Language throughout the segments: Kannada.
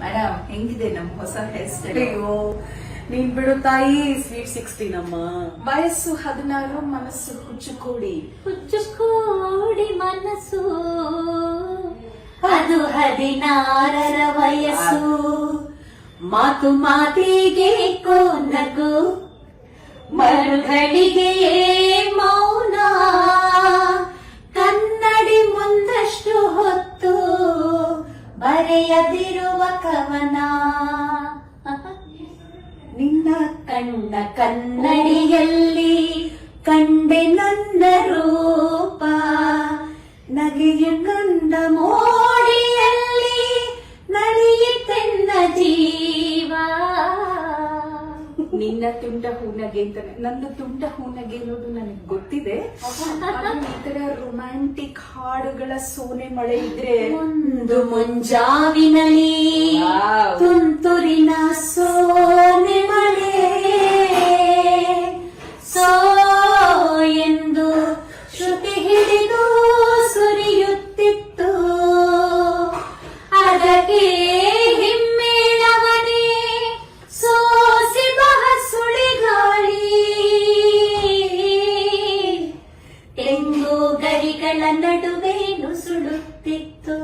ಮೇಡಮ್ ಹೆಂಗಿದೆ ನಮ್ ಹೊಸ ಹೇರ್ ಸ್ಟೈಲ್ ಅಯ್ಯೋ ನೀನ್ ಬಿಡು ತಾಯಿ ಸ್ವೀಟ್ ಸಿಕ್ಸ್ಟೀನ್ ಅಮ್ಮ ವಯಸ್ಸು ಹದಿನಾರು ಮನಸ್ಸು ಹುಚ್ಚುಕೋಡಿ. ಹುಚ್ಚುಕೋಡಿ ಮನಸ್ಸು ಅದು ಹದಿನಾರರ ವಯಸ್ಸು. ಮಾತು ಮಾತಿಗೆ ಕೊನಗು ಮರುಗಳಿಗೆ ಮೌನ. ಕನ್ನಡಿ ಮುಂದಷ್ಟು ಹೊತ್ತು ಬರೆಯದಿರುವ ಕವನ. ನಿನ್ನ ಕಣ್ಣ ಕನ್ನಡಿಯಲ್ಲಿ ಕಂಡೆ ನನ್ನ ನಿನ್ನ ತುಂಟ ಹೂನಗೆ ಅಂತ ನಂದು ತುಂಟ ಹೂನಗೆ ಅನ್ನೋದು ನನಗೆ ಗೊತ್ತಿದೆ. ಈ ತರ ರೊಮ್ಯಾಂಟಿಕ್ ಹಾಡುಗಳ ಸೋನೆ ಮಳೆ ಇದ್ರೆ ಒಂದು ಮುಂಜಾವಿನಲಿ ತುಂತುರಿನ ಸೋನೆ ಮಳೆ. ಸೋ ಎಂದು ಶ್ರುತಿ ಹಿಡಿದು ಸುರಿಯುತ್ತಿತ್ತು. ಅದಕ್ಕೆ ನುಸುಳುತ್ತಿತ್ತು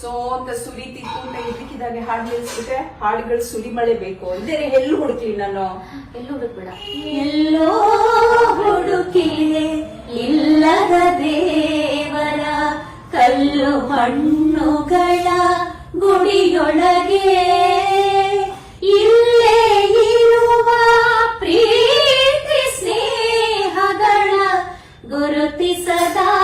ಸೋ ಅಂತ ಸುರಿತಿತ್ತು ಅಂತ ಇದಕ್ಕಿದಾಗೆ ಹಾಡು ನಿಲ್ಸ್ಬಿಟ್ಟೆ ಹಾಡುಗಳು ಸುರಿ ಮಳೆ ಬೇಕು. ಅಂದ್ರೆ ಎಲ್ಲೂ ಹುಡುಕ್ಲಿ ನಾನು. ಎಲ್ಲೋ ಹುಡುಕ್ಬೇಡ. ಎಲ್ಲೋ ಹುಡುಕಿಲೆ ಇಲ್ಲದ ದೇವರ ಕಲ್ಲು ಮಣ್ಣುಗಳ ಗುಡಿಯೊಳಗೆ. ಇಲ್ಲೇ ಇರುವ ಪ್ರೀತಿ ಸ್ನೇಹಗಳ ಗುರುತಿಸದಾದೆನು